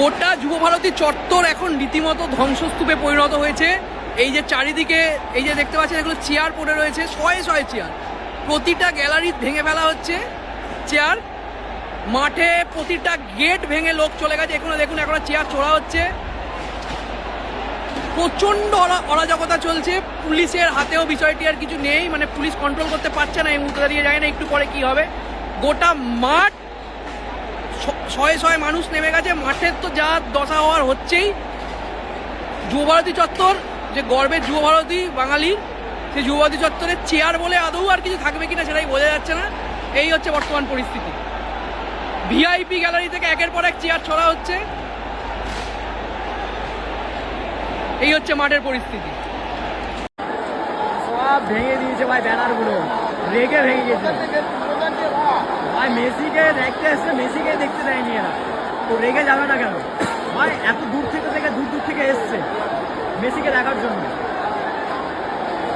গোটা যুবভারতী চত্বর এখন রীতিমতো ধ্বংসস্তূপে পরিণত হয়েছে। এই যে চারিদিকে, এই যে দেখতে পাচ্ছেন, এগুলো চেয়ার পড়ে রয়েছে, শয়ে শয়ে চেয়ার। প্রতিটা গ্যালারি ভেঙে ফেলা হচ্ছে। চেয়ার, মাঠে প্রতিটা গেট ভেঙে লোক চলে গেছে। এখনও দেখুন, এখনও চেয়ার চড়া হচ্ছে। প্রচণ্ড অরা- অরাজকতা চলছে। পুলিশের হাতেও বিষয়টি আর কিছু নেই। মানে পুলিশ কন্ট্রোল করতে পারছে না, এই মুহূর্তে দাঁড়িয়ে যায় না। একটু পরে কি হবে? গোটা মাঠ শয়ে শয়ে মানুষ নেমে গেছে। মাঠের তো যা দশা হওয়ার হচ্ছেই। যুবভারতী চত্বর, যে গর্বের যুবভারতী বাঙালির সেই যুবভারতী চত্বরের চেয়ার বলে আদৌ আর কিছু থাকবে কিনা সেটাই বোঝা যাচ্ছে না। এই হচ্ছে বর্তমান পরিস্থিতি। ভিআইপি গ্যালারি থেকে একের পর এক চেয়ার ছড়া হচ্ছে। এই হচ্ছে মাঠের পরিস্থিতি। সব ভেঙে দিয়েছে ভাই ব্যানারগুলো রেগে ভেঙে গেছে। ভাই মেসিকে দেখতে এসছে মেসিকে দেখতে দেয়নি এরা তো রেগে যাবে না কেন? ভাই এত দূর থেকে থেকে দূর দূর থেকে এসছে মেসিকে দেখার জন্য।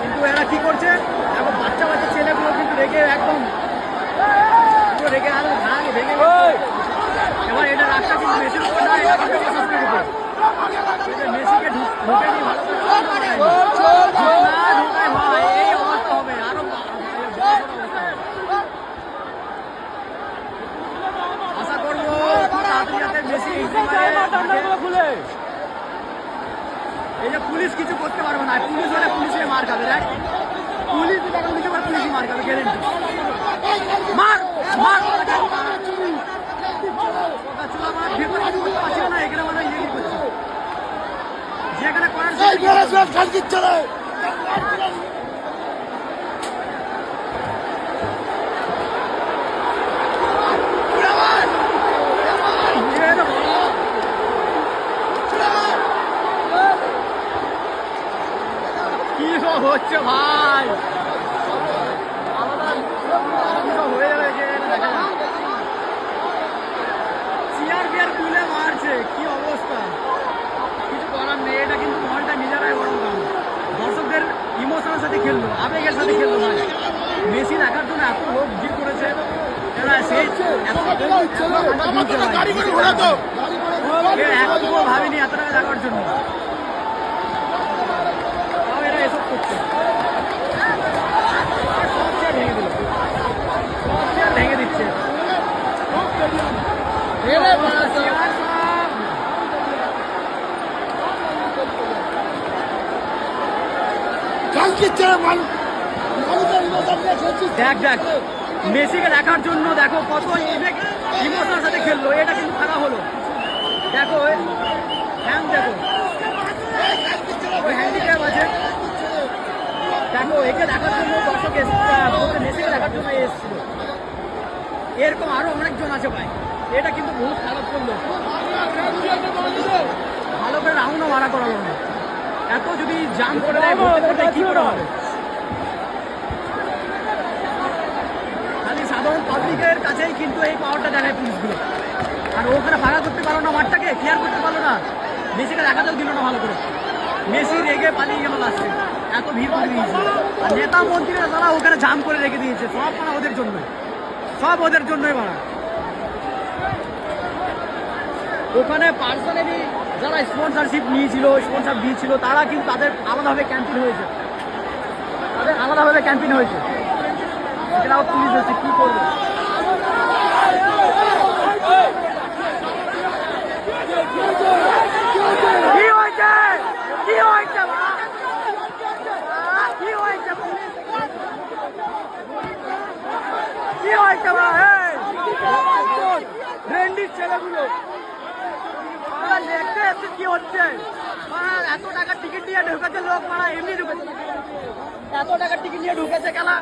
কিন্তু এরা কি করছে? এখন বাচ্চা বাচ্চা ছেলেগুলো কিন্তু রেগে একদম রেগে আরও ভেঙে গেছে। এবার এটা রাস্তা কিন্তু মেসির উপর না এটা কিন্তু মেসিকে ঢুক- দিয়ে ভালো করে না ঢুকায় ভাই এই অবস্থা হবে আরও আশা করব খুব তাড়াতাড়ি যাতে মেসি খুলে এই যে পুলিশ কিছু করতে পারবে না। পুলিশ হলে পুলিশে মার খাবে দেখ। পুলিশ টাকা পুলিশ পারে পুলিশই মার খাবে গ্যারেন্টি মার মার। যেখানে মার হচ্ছে ভাই। চেয়ার মারছে, কি অবস্থা? কিন্তু দর্শকদের ইমোশনের সাথে আবেগের সাথে ভাই। দেখার জন্য এত লোক সেই ভাবিনি এত টাকা দেখার জন্য তাও এরা এসব করছে সব চেয়ার ভেঙে দিল সব চেয়ার ভেঙে দিচ্ছে চেয়ার সব দেখ দেখ। মেসিকে দেখার জন্য দেখো কত ইমোশনের সাথে খেললো, এটা কিন্তু খারাপ হলো। দেখো ফ্যান দেখো। হ্যান্ডিক্যাপ আছে। দেখো, একে দেখার জন্য দর্শক মেসিকে দেখার জন্য এসেছিল। এরকম আরও অনেকজন আছে ভাই। এটা কিন্তু বহুত খারাপ করল। ভালো করে রাউন্ডও মারা করালো না। এত যদি জাম করে দেয় কি করে হবে? খালি সাধারণ পাবলিকের কাছেই কিন্তু এই পাওয়ারটা দেখায় পুলিশগুলো। আর ওখানে ভাড়া করতে পারল না মাঠটাকে ক্লিয়ার করতে পারল না। মেসিকে দেখাতেও দিল না ভালো করে। মেসি রেগে পালিয়ে গেল লাস্টে এত ভিড় করে দিয়েছে। আর নেতা মন্ত্রীরা তারা ওখানে জাম করে রেখে দিয়েছে। সব মানা ওদের জন্য সব ওদের জন্যই মানা ওখানে পার্সোনালি যারা স্পন্সরশিপ নিয়েছিল স্পন্সর দিয়েছিল, তারা কিন্তু তাদের আলাদাভাবে ক্যাম্পেইন হয়েছে। তাদের আলাদাভাবে ক্যাম্পেইন হয়েছে। এটাও পুলিশ হচ্ছে কি করবে? কি হয়েছে? ছেলেগুলো। দেখতে কি হচ্ছে? এত টাকা টিকিট নিয়ে ঢুকেছে লোক মারা এমনি ঢুকেছে। এত টাকা টিকিট নিয়ে ঢুকেছে খেলা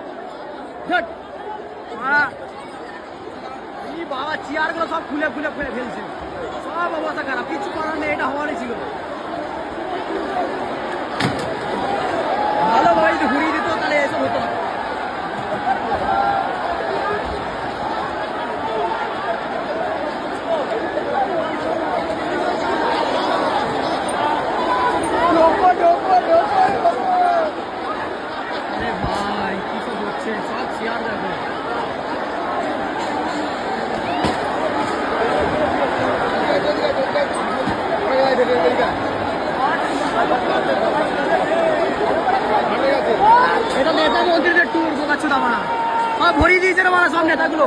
বাবা চেয়ারগুলো সব খুলে খুলে খুলে ফেলছে। সব অবস্থা খারাপ, কিছু করার নেই, এটা হওয়ারই ছিল। এটা নেতা মন্ত্রীদের ট্যুর বোকাচ্ছ না মারা। হ্যাঁ, ভরিয়ে দিয়েছে না মারা সব নেতাগুলো।